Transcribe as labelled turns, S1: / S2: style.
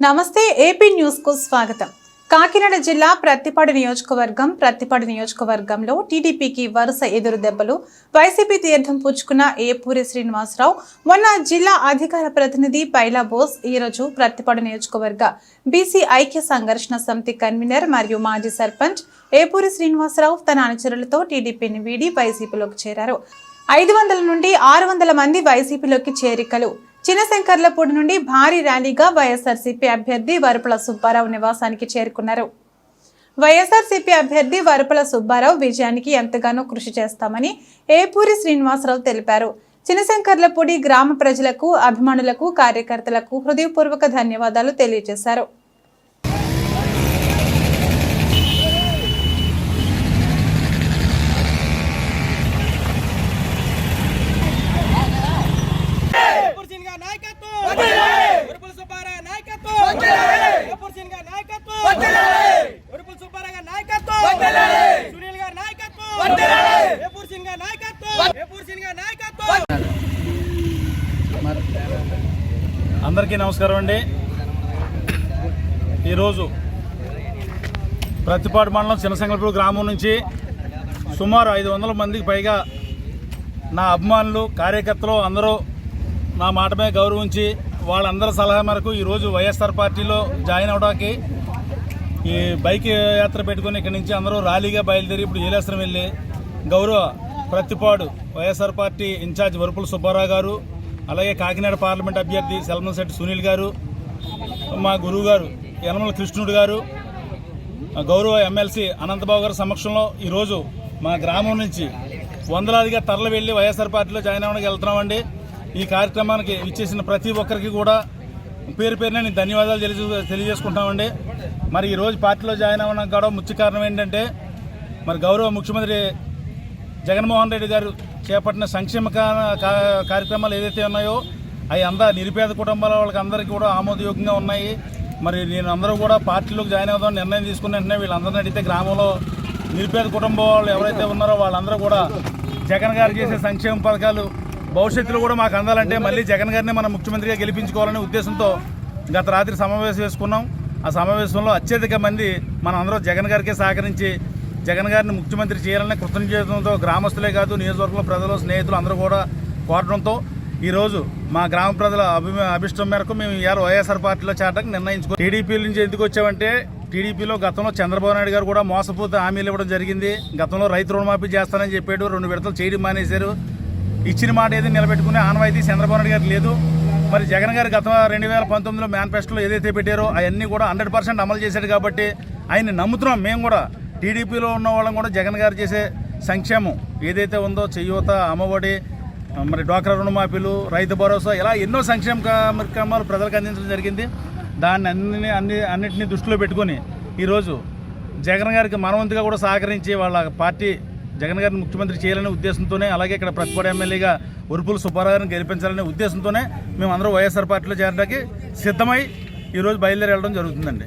S1: నమస్తే ఏపీ న్యూస్కు స్వాగతం. కాకినాడ జిల్లా ప్రత్తిపాడు నియోజకవర్గం ప్రత్తిపాడు నియోజకవర్గంలో టీడీపీకి వరుస ఎదురు దెబ్బలు. వైసీపీ తీర్థం పుచ్చుకున్న ఏపూరి శ్రీనివాసరావు మొన్న జిల్లా అధికార ప్రతినిధి పైలా బోస్ ఈరోజు ప్రత్తిపాడు నియోజకవర్గ బీసీ ఐక్య సంఘర్షణ సమితి కన్వీనర్ మరియు మాజీ సర్పంచ్ ఏపూరి శ్రీనివాసరావు తన అనుచరులతో టీడీపీని వీడి వైసీపీలోకి చేరారు. ఐదు వందల నుండి ఆరు వందల మంది వైసీపీలోకి చేరికలు. చిన్నశంకర్లపూడి నుండి భారీ ర్యాలీగా వైఎస్ఆర్సీపీ అభ్యర్థి వరుపుల సుబ్బారావు నివాసానికి చేరుకున్నారు. వైఎస్ఆర్సీపీ అభ్యర్థి వరుపుల సుబ్బారావు విజయానికి ఎంతగానో కృషి చేస్తామని ఏపూరి శ్రీనివాసరావు తెలిపారు. చిన్నశంకర్లపూడి గ్రామ ప్రజలకు అభిమానులకు కార్యకర్తలకు హృదయపూర్వక ధన్యవాదాలు తెలియజేశారు
S2: కపూర్ సింగ్ గారి నాయకత్వం ఉరుపుల సుబ్బారావు గారి నాయకత్వం కపూర్ సింగ్ గారి నాయకత్వం ఉరుపుల సుబ్బారావు గారి నాయకత్వం సునీల్ గారి నాయకత్వం కపూర్ సింగ్ గారి నాయకత్వం కపూర్ సింగ్ గారి నాయకత్వం
S3: అందరికీ నమస్కారం అండి. ఈరోజు ప్రతిపాడు మండలం చిన్నసంగల్పూర్ గ్రామం నుంచి సుమారు ఐదు వందల మందికి పైగా నా అభిమానులు కార్యకర్తలు అందరూ నా మాట మీద గౌరవించి వాళ్ళందరి సలహా మేరకు ఈరోజు వైఎస్ఆర్ పార్టీలో జాయిన్ అవడానికి ఈ బైక్ యాత్ర పెట్టుకుని ఇక్కడి నుంచి అందరూ ర్యాలీగా బయలుదేరి ఇప్పుడు ఏలేశ్వరం వెళ్ళి గౌరవ Prathipadu YSR party incharge Varupula Subbarao గారు అలాగే కాకినాడ పార్లమెంట్ అభ్యర్థి సెల్మశెట్టి సునీల్ గారు మా గురువు గారు యనమల కృష్ణుడు గారు గౌరవ ఎమ్మెల్సీ అనంతబాబు గారి సమక్షంలో ఈరోజు మా గ్రామం నుంచి వందలాదిగా తరలి వెళ్ళి వైఎస్ఆర్ పార్టీలో జాయిన్ అవ్వడానికి వెళ్తున్నామండి. ఈ కార్యక్రమానికి ఇచ్చేసిన ప్రతి ఒక్కరికి కూడా పేరు పేరున నేను ధన్యవాదాలు తెలియ తెలియజేసుకుంటామండి మరి ఈరోజు పార్టీలో జాయిన్ అవ్వడానికి కూడా ముఖ్య కారణం ఏంటంటే మరి గౌరవ ముఖ్యమంత్రి జగన్మోహన్ రెడ్డి గారు చేపట్టిన సంక్షేమ కా- కార్యక్రమాలు ఏదైతే ఉన్నాయో అవి అందా నిరుపేద కుటుంబాల వాళ్ళకి అందరికీ కూడా ఆమోదయోగ్యంగా ఉన్నాయి. మరి నేను అందరూ కూడా పార్టీలోకి జాయిన్ అవుదామని నిర్ణయం తీసుకున్న వెంటనే వీళ్ళందరినీ అడిగితే గ్రామంలో నిరుపేద కుటుంబం వాళ్ళు ఎవరైతే ఉన్నారో వాళ్ళందరూ కూడా జగన్ గారు చేసే సంక్షేమ పథకాలు భవిష్యత్తులో కూడా మాకు అందాలంటే మళ్ళీ జగన్ గారిని మనం ముఖ్యమంత్రిగా గెలిపించుకోవాలనే ఉద్దేశంతో గత రాత్రి సమావేశం వేసుకున్నాం. ఆ సమావేశంలో అత్యధిక మంది మన అందరూ జగన్ గారికే సహకరించి జగన్ గారిని ముఖ్యమంత్రి చేయాలనే కృతజ్ఞతతో గ్రామస్తులే కాదు నియోజకవర్గంలో ప్రజలు స్నేహితులు అందరూ కూడా కోరడంతో ఈరోజు మా గ్రామ ప్రజల అభి అభిష్టం మేరకు మేము ఇవాళ వైఎస్ఆర్ పార్టీలో చేరడానికి నిర్ణయించుకో టీడీపీ నుంచి ఎందుకు వచ్చామంటే టీడీపీలో గతంలో చంద్రబాబు నాయుడు గారు కూడా మోసపోతే హామీలు ఇవ్వడం జరిగింది. గతంలో రైతు రుణమాఫీ చేస్తానని చెప్పాడు రెండు విడతలు చేయడం మానేశారు. ఇచ్చిన మాట ఏది నిలబెట్టుకునే ఆనవాయితీ చంద్రబాబు నాయుడు గారు లేదు. మరి జగన్ గారు గత రెండు వేల పంతొమ్మిదిలో మేనిఫెస్టోలో ఏదైతే పెట్టారో అవన్నీ కూడా హండ్రెడ్ పర్సెంట్ అమలు చేశాడు కాబట్టి ఆయన్ని నమ్ముతున్నాం. మేము కూడా టీడీపీలో ఉన్న వాళ్ళం కూడా జగన్ గారు చేసే సంక్షేమం ఏదైతే ఉందో చెయ్యూత అమ్మఒడి మరి డ్వాక్రా రుణమాఫీలు రైతు భరోసా ఇలా ఎన్నో సంక్షేమ కార్యక్రమాలు ప్రజలకు అందించడం జరిగింది. దాన్ని అన్ని అన్ని అన్నింటినీ దృష్టిలో పెట్టుకొని ఈరోజు జగన్ గారికి మనవంతుగా కూడా సహకరించి వాళ్ళ పార్టీ జగన్ గారిని ముఖ్యమంత్రి చేయాలనే ఉద్దేశంతోనే అలాగే ఇక్కడ ప్రతిపాడు ఎమ్మెల్యేగా ఉరుపుల సుబ్బారావు గారిని గెలిపించాలనే ఉద్దేశంతోనే మేము అందరూ వైఎస్ఆర్ పార్టీలో చేరడానికి సిద్ధమై ఈరోజు బయలుదేరి వెళ్ళడం జరుగుతుందండి.